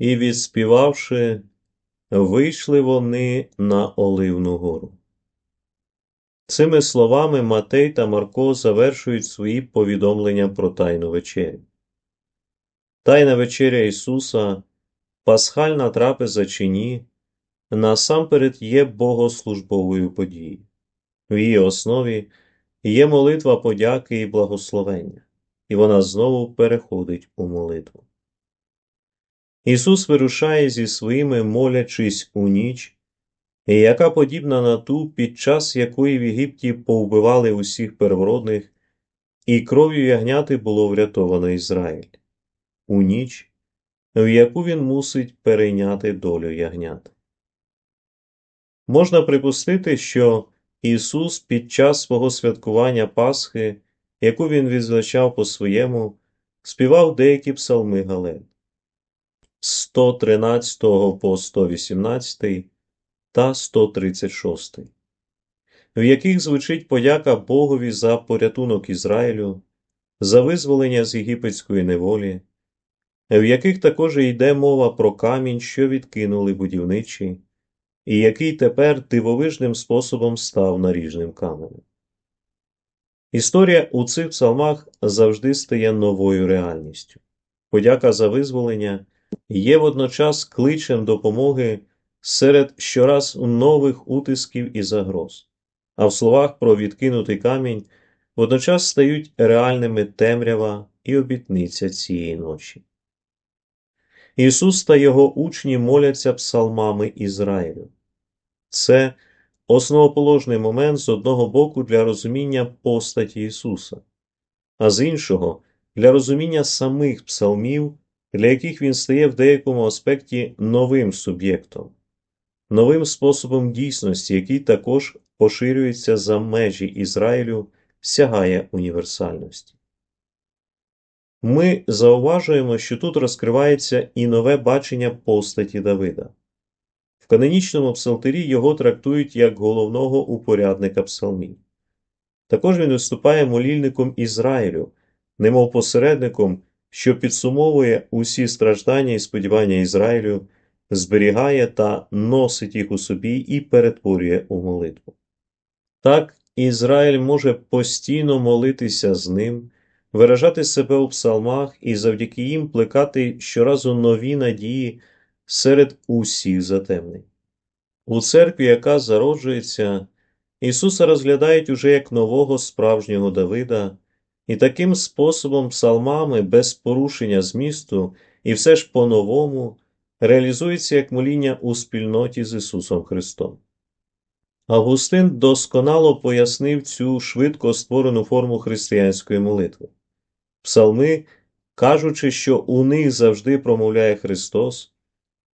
І, відспівавши, вийшли вони на Оливну гору. Цими словами Матей та Марко завершують свої повідомлення про Тайну вечерю. Тайна вечеря Ісуса, пасхальна трапеза чи ні, насамперед є богослужбовою подією. В її основі є молитва подяки і благословення, і вона знову переходить у молитву. Ісус вирушає зі своїми молячись у ніч, яка подібна на ту, під час якої в Єгипті повбивали усіх первородних, і кров'ю ягняти було врятовано Ізраїль, у ніч, в яку він мусить перейняти долю ягнят. Можна припустити, що Ісус під час свого святкування Пасхи, яку він відзначав по своєму, співав деякі псалми Гален. 113 по 118 та 136, в яких звучить подяка Богові за порятунок Ізраїлю, за визволення з єгипетської неволі, в яких також йде мова про камінь, що відкинули будівничі, і який тепер дивовижним способом став наріжним каменем. Історія у цих псалмах завжди стає новою реальністю. Подяка за визволення є водночас кличем допомоги серед щораз нових утисків і загроз, а в словах про відкинутий камінь водночас стають реальними темрява і обітниця цієї ночі. Ісус та Його учні моляться псалмами Ізраїлю. Це основоположний момент з одного боку для розуміння постаті Ісуса, а з іншого для розуміння самих псалмів, для яких Він стає в деякому аспекті новим суб'єктом, новим способом дійсності, який також поширюється за межі Ізраїлю, сягає універсальності. Ми зауважуємо, що тут розкривається і нове бачення постаті Давида. В канонічному псалтирі його трактують як головного упорядника псалмів. Також він виступає молільником Ізраїлю, немов посередником, що підсумовує усі страждання і сподівання Ізраїлю, зберігає та носить їх у собі і перетворює у молитву. Так, Ізраїль може постійно молитися з ним виражати себе у псалмах і завдяки їм плекати щоразу нові надії серед усіх затемнень. У церкві, яка зароджується, Ісуса розглядають уже як нового справжнього Давида, і таким способом псалмами без порушення змісту і все ж по-новому реалізується як моління у спільноті з Ісусом Христом. Августин досконало пояснив цю швидко створену форму християнської молитви. Псалми, кажучи, що у них завжди промовляє Христос,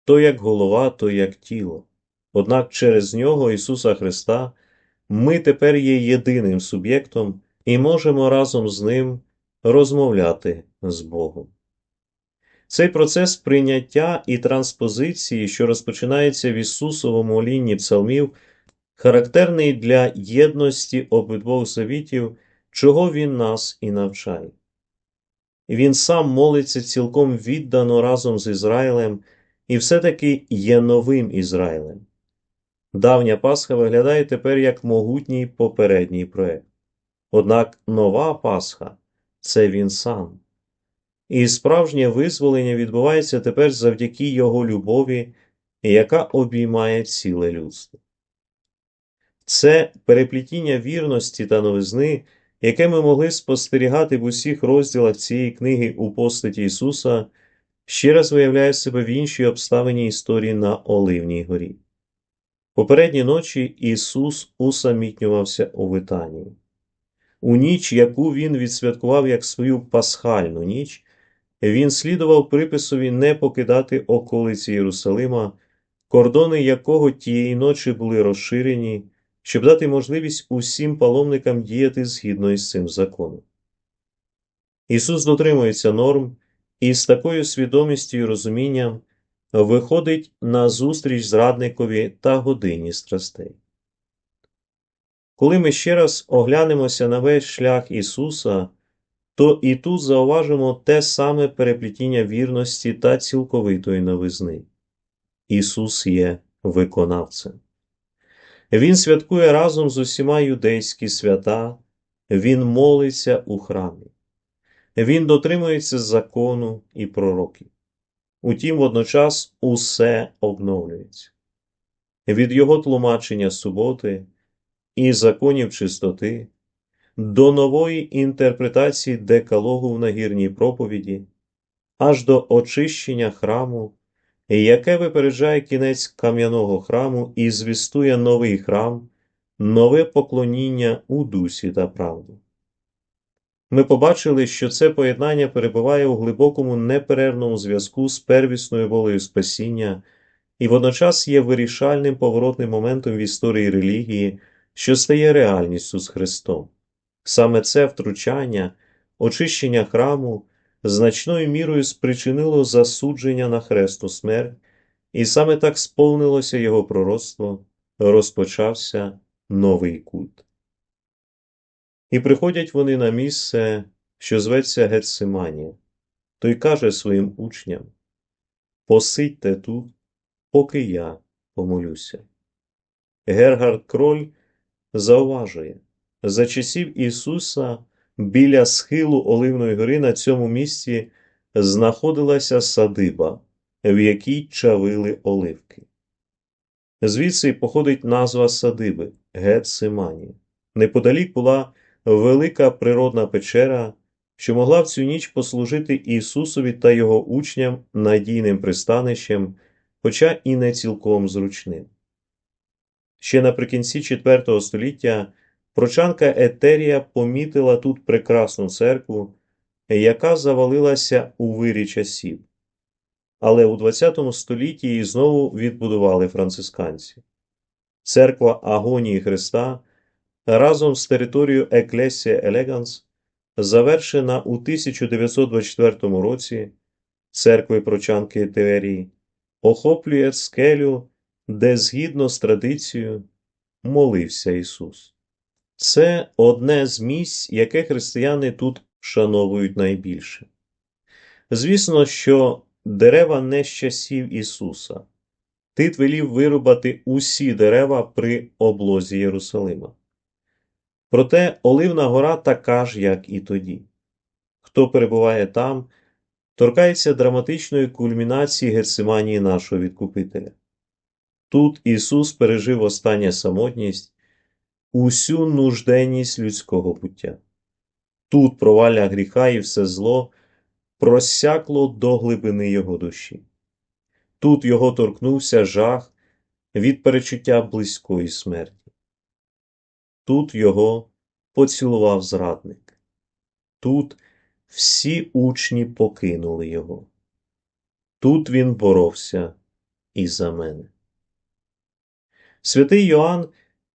то як голова, то як тіло. Однак через нього, Ісуса Христа, ми тепер є єдиним суб'єктом і можемо разом з Ним розмовляти з Богом. Цей процес прийняття і транспозиції, що розпочинається в Ісусовому молінні псалмів, характерний для єдності обидвох завітів, чого Він нас і навчає. Він сам молиться цілком віддано разом з Ізраїлем і все-таки є новим Ізраїлем. Давня Пасха виглядає тепер як могутній попередній проект. Однак нова Пасха це він сам. І справжнє визволення відбувається тепер завдяки Його любові, яка обіймає ціле людство. Це переплітіння вірності та новизни яке ми могли спостерігати в усіх розділах цієї книги у постаті Ісуса, ще раз виявляє себе в іншій обставині історії на Оливній горі. Попередні ночі Ісус усамітнювався у Витанії. У ніч, яку Він відсвяткував як свою пасхальну ніч, Він слідував приписові не покидати околиці Єрусалима, кордони якого тієї ночі були розширені щоб дати можливість усім паломникам діяти згідно із цим законом. Ісус дотримується норм і з такою свідомістю і розумінням виходить на зустріч зрадникові та годині страстей. Коли ми ще раз оглянемося на весь шлях Ісуса, то і тут зауважимо те саме переплетіння вірності та цілковитої новизни. Ісус є виконавцем. Він святкує разом з усіма юдейські свята, Він молиться у храмі, Він дотримується закону і пророків. Утім, водночас усе обновлюється. Від Його тлумачення суботи і законів чистоти до нової інтерпретації декалогу в нагірній проповіді, аж до очищення храму, яке випереджає кінець кам'яного храму і звістує новий храм, нове поклоніння у дусі та правду. Ми побачили, що це поєднання перебуває у глибокому неперервному зв'язку з первісною волею спасіння і водночас є вирішальним поворотним моментом в історії релігії, що стає реальністю з Христом. Саме це втручання, очищення храму значною мірою спричинило засудження на хресту смерть, і саме так сповнилося його пророцтво, розпочався новий культ. І приходять вони на місце, що зветься Гетсиманія, той каже своїм учням Посидьте тут, поки я помолюся. Гергард Кроль зауважує за часів Ісуса біля схилу Оливної гори на цьому місці знаходилася садиба, в якій чавили оливки. Звідси походить назва садиби Гетсиманія. Неподалік була велика природна печера, що могла в цю ніч послужити Ісусові та його учням надійним пристанищем, хоча і не цілком зручним. Ще наприкінці IV століття прочанка Етерія помітила тут прекрасну церкву, яка завалилася у вирі часів. Але у ХХ столітті її знову відбудували францисканці. Церква Агонії Христа разом з територією Еклесія Елеганс завершена у 1924 році церкви прочанки Етерії, охоплює скелю, де згідно з традицією молився Ісус. Це одне з місць, яке християни тут шановують найбільше. Звісно, що дерева не з часів Ісуса. Тит велів вирубати усі дерева при облозі Єрусалима. Проте Оливна гора така ж, як і тоді. Хто перебуває там, торкається драматичної кульмінації Гециманії нашого Відкупителя. Тут Ісус пережив остання самотність, усю нужденність людського буття. Тут провалля гріха і все зло просякло до глибини його душі. Тут його торкнувся жах від перечуття близької смерті. Тут його поцілував зрадник. Тут всі учні покинули його. Тут він боровся і за мене. Святий Йоанн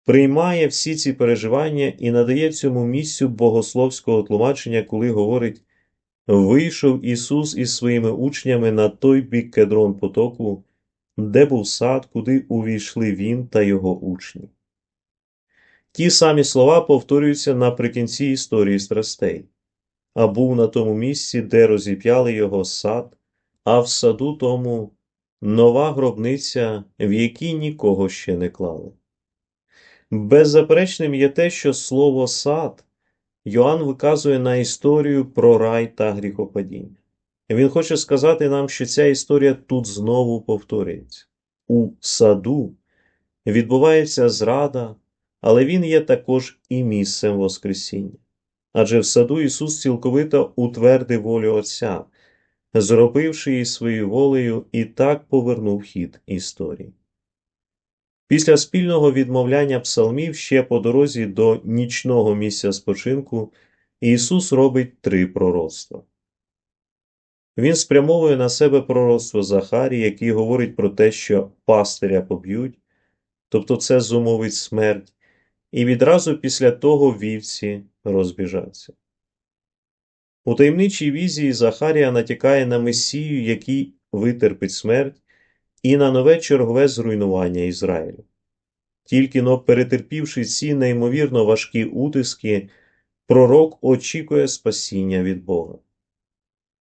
приймає всі ці переживання і надає цьому місцю богословського тлумачення, коли говорить Вийшов Ісус із своїми учнями на той бік кедрон потоку, де був сад, куди увійшли Він та його учні. Ті самі слова повторюються наприкінці історії страстей, а був на тому місці, де розіп'яли його сад, а в саду тому нова гробниця, в якій нікого ще не клали. Беззаперечним є те, що слово сад Йоанн виказує на історію про рай та гріхопадіння. Він хоче сказати нам, що ця історія тут знову повторюється. У саду відбувається зрада, але він є також і місцем Воскресіння. Адже в саду Ісус цілковито утвердив волю Отця, зробивши її своєю волею і так повернув хід історії. Після спільного відмовляння псалмів ще по дорозі до нічного місця спочинку Ісус робить три пророцтва. Він спрямовує на себе пророцтво Захарі, який говорить про те, що пастиря поб'ють, тобто це зумовить смерть, і відразу після того вівці розбіжаться. У таємничій візії Захарія натякає на Месію, який витерпить смерть, і на нове чергове зруйнування Ізраїлю. Тільки но перетерпівши ці неймовірно важкі утиски, пророк очікує спасіння від Бога.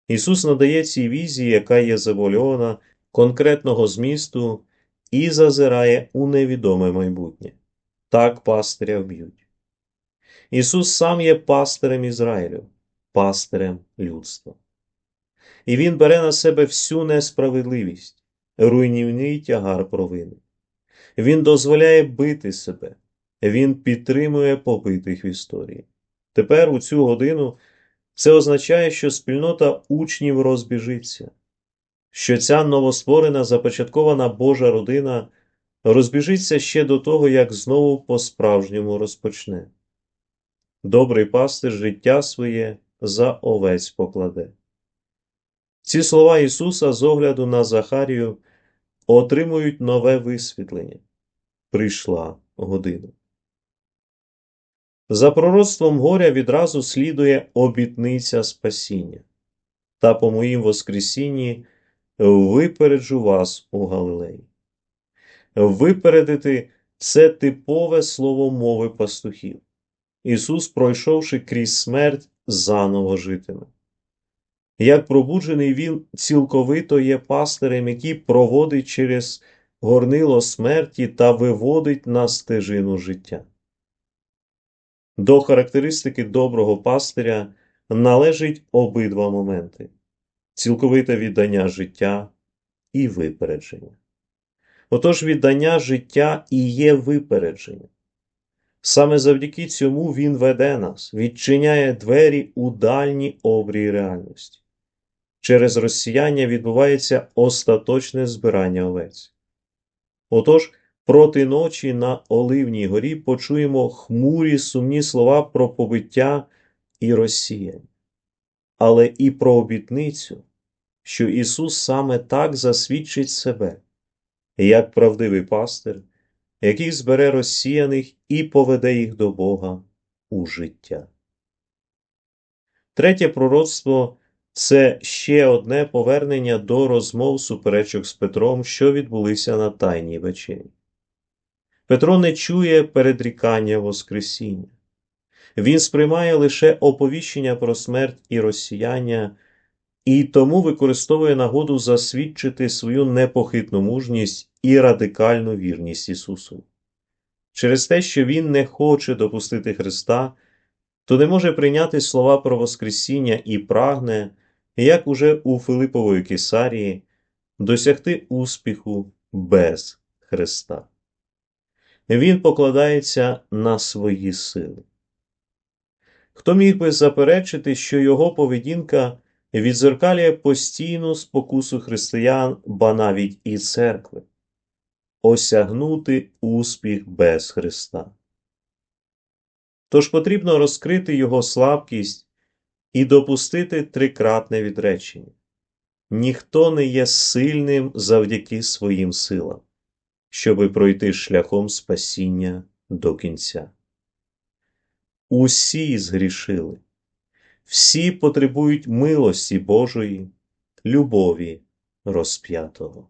Ісус надає цій візії, яка є завольована конкретного змісту, і зазирає у невідоме майбутнє. Так пастиря вб'ють. Ісус сам є пастирем Ізраїлю, пастирем людства. І Він бере на себе всю несправедливість, руйнівний тягар провини. Він дозволяє бити себе, Він підтримує побитих в історії. Тепер, у цю годину, це означає, що спільнота учнів розбіжиться, що ця новостворена започаткована Божа родина розбіжиться ще до того, як знову по-справжньому розпочне. Добрий пастир життя своє за овець покладе. Ці слова Ісуса з огляду на Захарію отримують нове висвітлення. Прийшла година. За пророцтвом горя відразу слідує обітниця спасіння. Та по моїм Воскресінні випереджу вас у Галилеї. Випередити це типове слово мови пастухів. Ісус, пройшовши крізь смерть, заново житиме. Як пробуджений він цілковито є пастирем, який проводить через горнило смерті та виводить на стежину життя. До характеристики доброго пастиря належить обидва моменти цілковите віддання життя і випередження. Отож, віддання життя і є випередження. Саме завдяки цьому Він веде нас, відчиняє двері у дальні обрії реальності. Через розсіяння відбувається остаточне збирання овець. Отож, проти ночі на Оливній горі почуємо хмурі сумні слова про побиття і розсіяння, але і про обітницю, що Ісус саме так засвідчить себе, як правдивий пастир, який збере розсіяних і поведе їх до Бога у життя. Третє пророцтво це ще одне повернення до розмов суперечок з Петром, що відбулися на Тайній вечері. Петро не чує передрікання Воскресіння. Він сприймає лише оповіщення про смерть і розсіяння, і тому використовує нагоду засвідчити свою непохитну мужність і радикальну вірність Ісусу. Через те, що Він не хоче допустити Христа, то не може прийняти слова про Воскресіння і прагне, як уже у Филипової Кесарії, досягти успіху без Христа. Він покладається на свої сили. Хто міг би заперечити, що його поведінка відзеркалює постійну спокусу християн, ба навіть і церкви, осягнути успіх без Христа. Тож потрібно розкрити його слабкість і допустити трикратне відречення. Ніхто не є сильним завдяки своїм силам, щоби пройти шляхом спасіння до кінця. Усі згрішили, всі потребують милості Божої, любові розп'ятого.